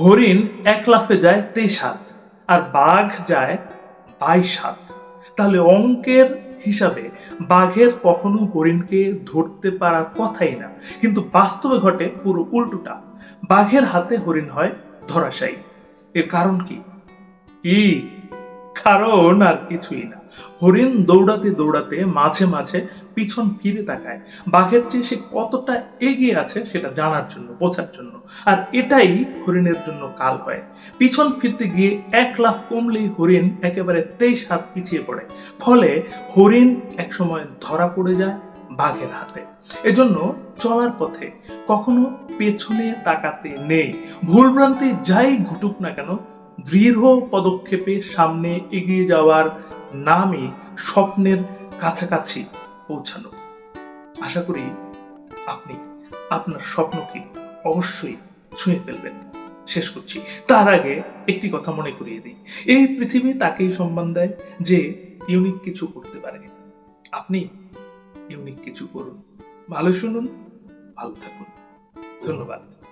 হরিণ এক লাফে যায় তেইশ হাত আর বাঘ যায় বাইশ হাত তাহলে অঙ্কের হিসাবে বাঘের কখনো হরিণকে ধরতে পারার কথাই না, কিন্তু বাস্তবে ঘটে পুরো উল্টোটা। বাঘের হাতে হরিণ হয় ধরাশায়ী। এর কারণ কি? কি? কারণ আর কিছুই না। হরিণ দৌড়াতে দৌড়াতে মাঝে মাঝে পিছন ফিরে তাকায়। বাঘের চেয়ে সে কতটা এগিয়ে আছে সেটা জানার জন্য, বোঝার জন্য। আর এটাই হরিণের জন্য কাল হয়। পিছন ফিরতে গিয়ে এক লাফ কমলেই হরিণ একেবারে তেইশ হাত পিছিয়ে পড়ে। ফলে হরিণ একসময় ধরা পড়ে যায় বাঘের হাতে। এজন্য চলার পথে কখনো পেছনে তাকাতে নেই। ভুলভ্রান্তি যাই ঘটুক না কেন দৃঢ় পদক্ষেপে সামনে এগিয়ে যাওয়ার নামই স্বপ্নের কাছাকাছি পৌঁছানো। আশা করি আপনি আপনার স্বপ্নকে অবশ্যই ছুঁয়ে ফেলবেন। শেষ করছি। তার আগে একটি কথা মনে করিয়ে দিই। এই পৃথিবী তাকেই সম্মান দেয় যে ইউনিক কিছু করতে পারে। আপনি ইউনিক কিছু করুন। ভালো শুনুন, ভালো থাকুন। ধন্যবাদ।